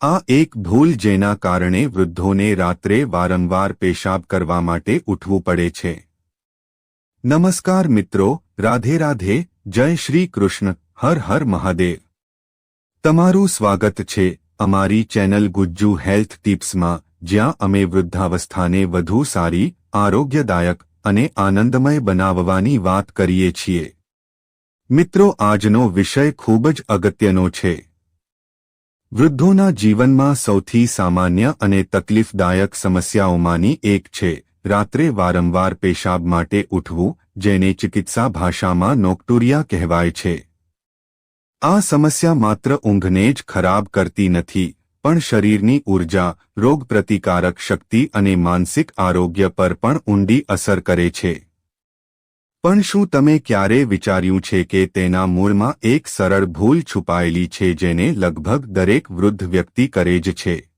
આ એક ભૂલ જેના કારણે વૃદ્ધોને રાત્રે વારંવાર પેશાબ કરવા માટે ઉઠવું પડે છે. નમસ્કાર મિત્રો, રાધે રાધે, જય શ્રી કૃષ્ણ, હર હર મહાદેવ. તમારું સ્વાગત છે અમારી ચેનલ ગુજ્જુ હેલ્થ ટિપ્સમાં, જ્યાં અમે વૃદ્ધાવસ્થાને વધુ સારી, આરોગ્યદાયક અને આનંદમય બનાવવાની વાત કરીએ છીએ. મિત્રો, આજનો વિષય ખૂબ જ અગત્યનો છે. વૃદ્ધોના જીવનમાં સૌથી સામાન્ય અને તકલીફદાયક સમસ્યાઓમાંની એક છે, રાત્રે વારંવાર પેશાબ માટે ઉઠવું, જેને ચિકિત્સા ભાષામાં નોક્ટુરિયા કહેવાય છે. આ સમસ્યા માત્ર ઊંઘને જ ખરાબ કરતી નથી, પણ શરીરની ઊર્જા રોગપ્રતિકારક શક્તિ અને માનસિક આરોગ્ય પર પણ ઊંડી અસર કરે છે. પણ શું તમે ક્યારે વિચાર્યું છે કે તેના મૂળમાં એક સરળ ભૂલ છુપાયેલી છે જેને લગભગ દરેક વૃદ્ધ વ્યક્તિ કરે જ છે?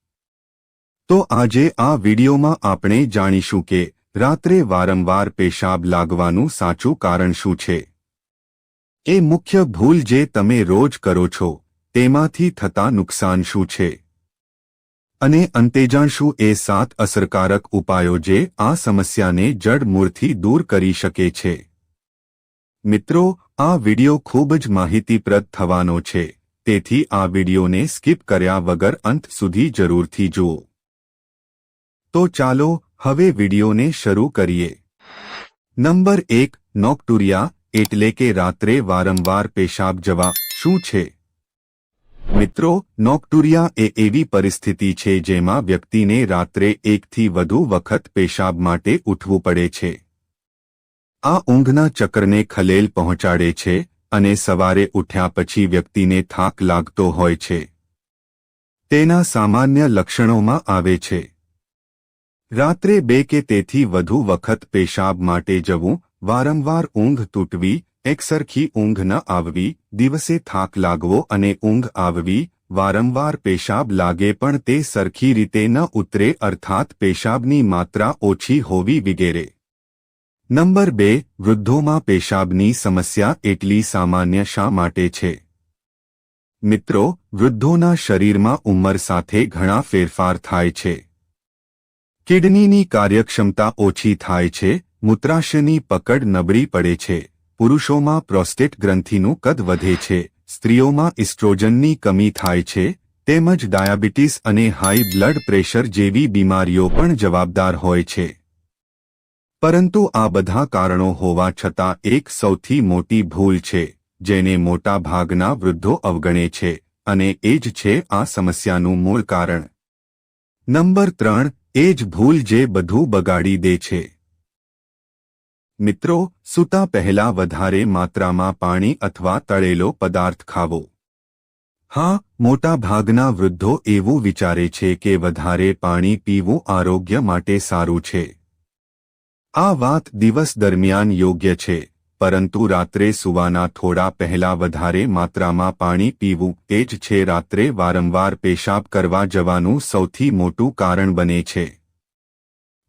તો આજે આ વિડિયોમાં આપણે જાણીશું કે રાત્રે વારંવાર પેશાબ લાગવાનું સાચું કારણ શું છે? એ મુખ્ય ભૂલ જે તમે રોજ કરો છો, તેમાંથી થતા નુકસાન શું છે? અને અંતે જાણશું એ સાત અસરકારક ઉપાયો જે આ સમસ્યાને જડમૂળથી દૂર કરી શકે છે. મિત્રો, આ વિડિયો ખૂબ જ માહિતીપ્રદ થવાનો છે. તેથી આ વિડિયોને સ્કીપ કર્યા વગર અંત સુધી જરૂરથી જુઓ. તો ચાલો, હવે વિડિયોને શરૂ કરીએ. નંબર એક, નોકટુરિયા, એટલે કે રાત્રે વારંવાર પેશાબ જવા, શું છે? મિત્રો, નોકટુરિયા એ એવી પરિસ્થિતિ છે જેમાં વ્યક્તિને રાત્રે એકથી વધુ વખત પેશાબ માટે ઉઠવું પડે છે. આ ઊંઘના ચક્રને ખલેલ પહોંચાડે છે અને સવારે ઉઠ્યા પછી વ્યક્તિને થાક લાગતો હોય છે. તેના સામાન્ય લક્ષણોમાં આવે છે. રાત્રે બે કે તેથી વધુ વખત પેશાબ માટે જવું, વારંવાર ઊંઘ તૂટવી, એકસરખી ઊંઘ ન આવવી, દિવસે થાક લાગવો અને ઊંઘ આવવી, વારંવાર પેશાબ લાગે પણ તે સરખી રીતે ન ઉતરે અર્થાત પેશાબની માત્રા ઓછી હોવી વગેરે. નંબર બે, વૃદ્ધોમાં પેશાબની સમસ્યા એટલી સામાન્ય શા માટે છે? મિત્રો, વૃદ્ધોના શરીરમાં ઉંમર સાથે ઘણા ફેરફાર થાય છે. કિડનીની કાર્યક્ષમતા ઓછી થાય છે, મૂત્રાશયની પકડ નબળી પડે છે, પુરુષોમાં પ્રોસ્ટેટ ગ્રંથિનું કદ વધે છે, સ્ત્રીઓમાં ઇસ્ટ્રોજનની કમી થાય છે, તેમજ ડાયાબિટીસ અને હાઈ બ્લડ પ્રેશર જેવી બીમારીઓ પણ જવાબદાર હોય છે. પરંતુ આ બધા કારણો હોવા છતાં એક સૌથી મોટી ભૂલ છે, જેને મોટા ભાગના વૃદ્ધો અવગણે છે, અને એ જ છે આ સમસ્યાનું મૂળ કારણ. નંબર ત્રણ, એ જ ભૂલ જે બધું બગાડી દે છે. મિત્રો, સૂતા પહેલા વધારે માત્રામાં પાણી અથવા તળેલો પદાર્થ ખાવો. હા, મોટા ભાગના વૃદ્ધો એવું વિચારે છે કે વધારે પાણી પીવું આરોગ્ય માટે સારું છે. આ વાત દિવસ દરમિયાન યોગ્ય છે, પરંતુ રાત્રે સુવાના થોડા પહેલા વધારે માત્રામાં પાણી પીવું તે જ છે રાત્રે વારંવાર પેશાબ કરવા જવાનું સૌથી મોટું કારણ બને છે.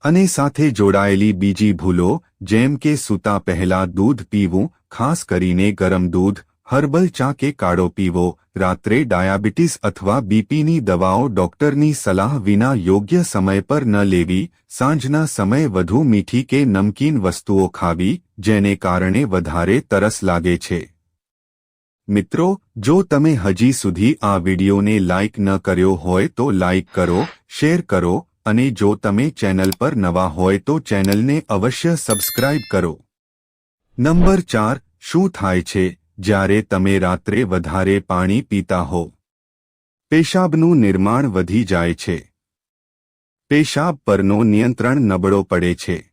અને સાથે જોડાયેલી બીજી ભૂલો, જેમ કે સૂતા પહેલા દૂધ પીવું, ખાસ કરીને ગરમ દૂધ હર્બલ ચા કે કાળો પીવો, રાત્રે ડાયાબિટીસ અથવા બીપીની દવાઓ ડોક્ટરની સલાહ વિના યોગ્ય સમય પર ન લેવી, સાંજના સમયે વધુ મીઠી કે નમકીન વસ્તુઓ ખાવી, જેને કારણે વધારે તરસ લાગે છે. મિત્રો, જો તમે હજી સુધી આ વિડીયોને લાઇક ન કર્યો હોય તો લાઇક કરો, શેર કરો, અને જો તમે ચેનલ પર નવા હોય તો ચેનલને અવશ્ય સબસ્ક્રાઇબ કરો. નંબર ચાર, શું થાય છે? જ્યારે તમે રાત્રે વધારે પાણી પીતા હો. પેશાબનું નિર્માણ વધી જાય છે. પેશાબ પરનો નિયંત્રણ નબળો પડે છે.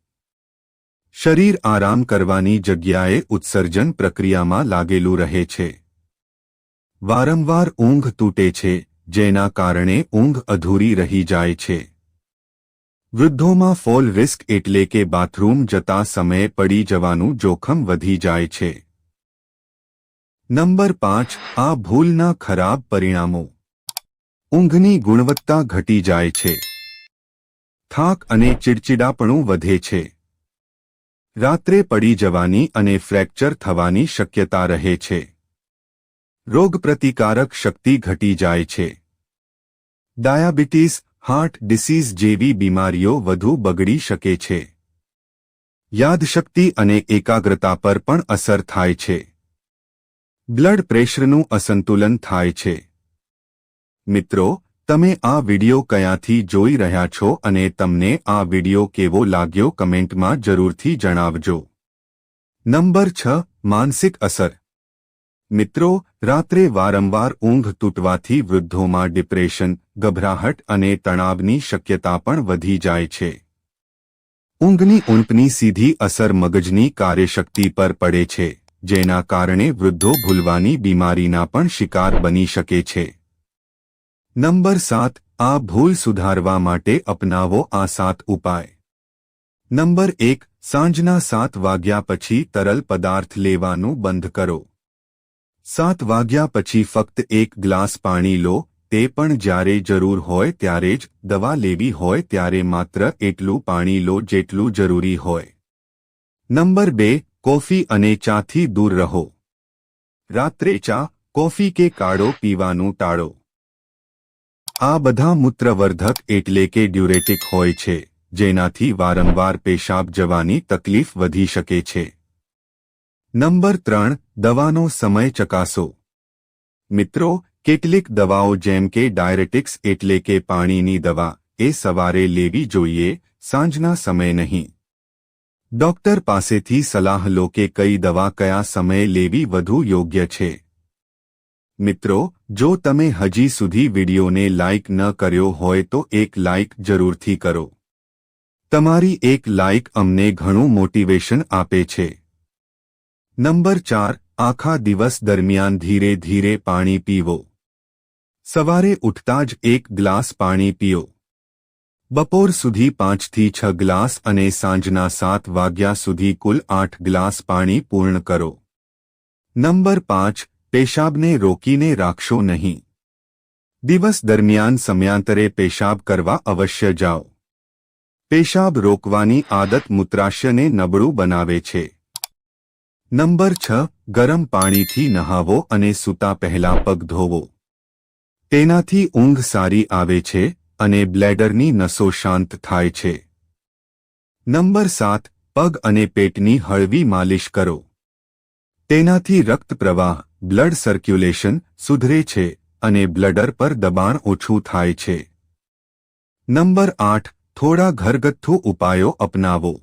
શરીર આરામ કરવાની જગ્યાએ ઉત્સર્જન પ્રક્રિયામાં લાગેલું રહે છે. વારંવાર ઊંઘ તૂટે છે, જેના કારણે ઊંઘ અધૂરી રહી જાય છે. વૃદ્ધોમાં ફોલ રિસ્ક એટલે કે બાથરૂમ જતા સમયે પડી જવાનું જોખમ વધી જાય છે. નંબર પાંચ, આ ભૂલના ખરાબ પરિણામો. ઊંઘની ગુણવત્તા ઘટી જાય છે. થાક અને ચિડચિડાપણું વધે છે. રાત્રે પડી જવાની અને ફ્રેક્ચર થવાની શક્યતા રહે છે. રોગપ્રતિકારક શક્તિ ઘટી જાય છે. ડાયાબિટીસ, હાર્ટ ડિસીઝ જેવી બીમારીઓ વધુ બગડી શકે છે. યાદશક્તિ અને એકાગ્રતા પર પણ અસર થાય છે. બ્લડ પ્રેશરનું અસંતુલન થાય છે. મિત્રો, તમે આ વિડિયો કયાંથી જોઈ રહ્યા છો અને તમને આ વિડિયો કેવો લાગ્યો કમેન્ટમાં જરૂરથી જણાવજો. નંબર છ, માનસિક અસર. મિત્રો, રાત્રે વારંવાર ઊંઘ તૂટવાથી વૃદ્ધોમાં ડિપ્રેશન, ગભરાહટ અને તણાવની શક્યતા પણ વધી જાય છે. ઊંઘની ઊંટની સીધી અસર મગજની કાર્યશક્તિ પર પડે છે. જેના કારણે વૃદ્ધો ભૂલવાની બીમારીના પણ શિકાર બની શકે છે. નંબર સાત, આ ભૂલ સુધારવા માટે અપનાવો આ સાત ઉપાય. નંબર એક, સાંજના સાત વાગ્યા પછી તરલ પદાર્થ લેવાનું બંધ કરો. સાત વાગ્યા પછી ફક્ત એક ગ્લાસ પાણી લો, તે પણ જ્યારે જરૂર હોય ત્યારે જ, દવા લેવી હોય ત્યારે માત્ર એટલું પાણી લો જેટલું જરૂરી હોય. નંબર બે કોફી અને ચાથી દૂર રહો. રાત્રે ચા, કોફી કે કાળો પીવાનું ટાળો. આ બધા મૂત્રવર્ધક એટલે કે ડ્યુરેટિક હોય છે, જેનાથી વારંવાર પેશાબ જવાની તકલીફ વધી શકે છે. નંબર ત્રણ, દવાનો સમય ચકાસો. મિત્રો, કેટલીક દવાઓ જેમ કે ડાયરેટિક્સ એટલે કે પાણીની દવા, એ સવારે લેવી જોઈએ, સાંજના સમય નહીં. ડોક્ટર પાસેથી સલાહ લો કે કઈ દવા કયા સમયે લેવી વધુ યોગ્ય છે. મિત્રો, જો તમે હજી સુધી વિડીયોને લાઇક ન કર્યો હોય તો એક લાઇક જરૂરથી કરો. તમારી એક લાઇક અમને ઘણું મોટિવેશન આપે છે. નંબર ચાર, આખા દિવસ દરમિયાન ધીરે ધીરે પાણી પીવો. સવારે ઉઠતા જ એક ગ્લાસ પાણી પીઓ. બપોર સુધી પાંચથી છ ગ્લાસ અને સાંજના સાત વાગ્યા સુધી કુલ આઠ ગ્લાસ પાણી પૂર્ણ કરો. નંબર પાંચ, પેશાબને રોકીને રાખશો નહીં. દિવસ દરમિયાન સમયાંતરે પેશાબ કરવા અવશ્ય જાઓ. પેશાબ રોકવાની આદત મૂત્રાશયને નબળું બનાવે છે. નંબર છ, ગરમ પાણીથી નહાવો અને સૂતા પહેલા પગ ધોવો. તેનાથી ઊંઘ સારી આવે છે અને બ્લેડરની નસો શાંત થાય છે. નંબર સાત, પગ અને પેટની હળવી માલિશ કરો. તેનાથી રક્ત પ્રવાહ, બ્લડ સર્ક્યુલેશન સુધરે છે અને બ્લડર પર દબાણ ઓછું થાય છે. નંબર આઠ, થોડા ઘરગથ્થુ ઉપાયો અપનાવો.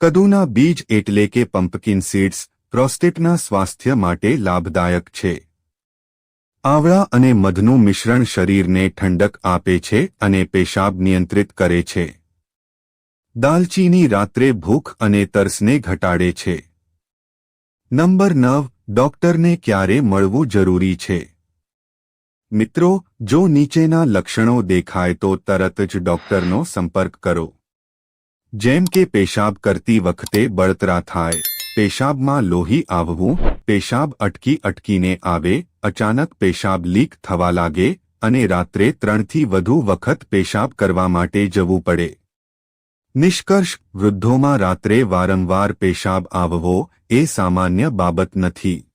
કદુના બીજ એટલે કે પમ્પકિન સીડ્સ, પ્રોસ્ટેટના સ્વાસ્થ્ય માટે લાભદાયક છે. આવળા અને મધનું મિશ્રણ શરીરને ઠંડક આપે છે અને પેશાબ નિયંત્રિત કરે છે. દાલચીની રાત્રે ભૂખ અને તરસને ઘટાડે છે. નંબર નવ, ડોક્ટરને ક્યારે મળવું જરૂરી છે? મિત્રો, જો નીચેના લક્ષણો દેખાય તો તરત જ ડોક્ટરનો સંપર્ક કરો. જેમ કે પેશાબ કરતી વખતે બળતરા થાય. પેશાબમાં લોહી આવવું, પેશાબ અટકી અટકીને આવે, અચાનક પેશાબ લીક થવા લાગે અને રાત્રે ત્રણથી વધુ વખત પેશાબ કરવા માટે જવું પડે. નિષ્કર્ષ, વૃદ્ધોમાં રાત્રે વારંવાર પેશાબ આવવો એ સામાન્ય બાબત નથી.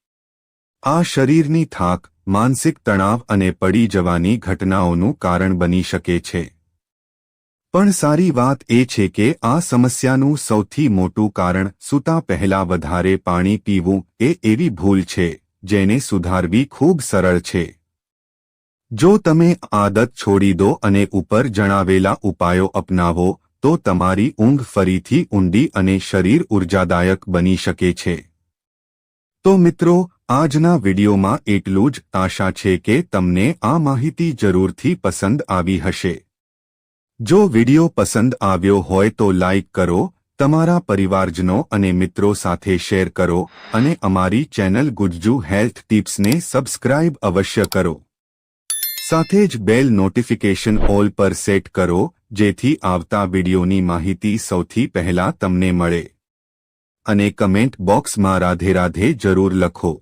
આ શરીરની થાક, માનસિક તણાવ અને પડી જવાની ઘટનાઓનું કારણ બની શકે છે. પણ સારી વાત એ છે કે આ સમસ્યાનું સૌથી મોટું કારણ સૂતા પહેલા વધારે પાણી પીવું એ એવી ભૂલ છે, જેને સુધારવી ખૂબ સરળ છે. જો તમે આદત છોડી દો અને ઉપર જણાવેલા ઉપાયો અપનાવો, તો તમારી ઊંઘ ફરીથી ઊંડી અને શરીર ઉર્જાદાયક બની શકે છે. તો મિત્રો, આજના વિડીયોમાં એટલું જ. આશા છે કે તમને આ માહિતી જરૂરથી પસંદ આવી હશે. જો વિડિયો પસંદ આવ્યો હોય તો લાઇક કરો, તમારા પરિવારજનો અને મિત્રો સાથે શેર કરો અને અમારી ચેનલ ગુજ્જુ હેલ્થ ટિપ્સને સબસ્ક્રાઇબ અવશ્ય કરો. સાથે જ બેલ નોટિફિકેશન ઓલ પર સેટ કરો, જેથી આવતા વિડિયોની માહિતી સૌથી પહેલા તમને મળે. અને કમેન્ટ બોક્સમાં રાધે રાધે જરૂર લખો.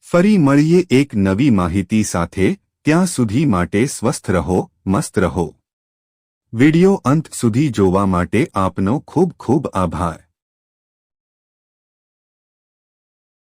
ફરી મળીએ એક નવી માહિતી સાથે, ત્યાં સુધી માટે સ્વસ્થ રહો, મસ્ત રહો. વિડિયો અંત સુધી જોવા માટે આપનો ખૂબ ખૂબ આભાર.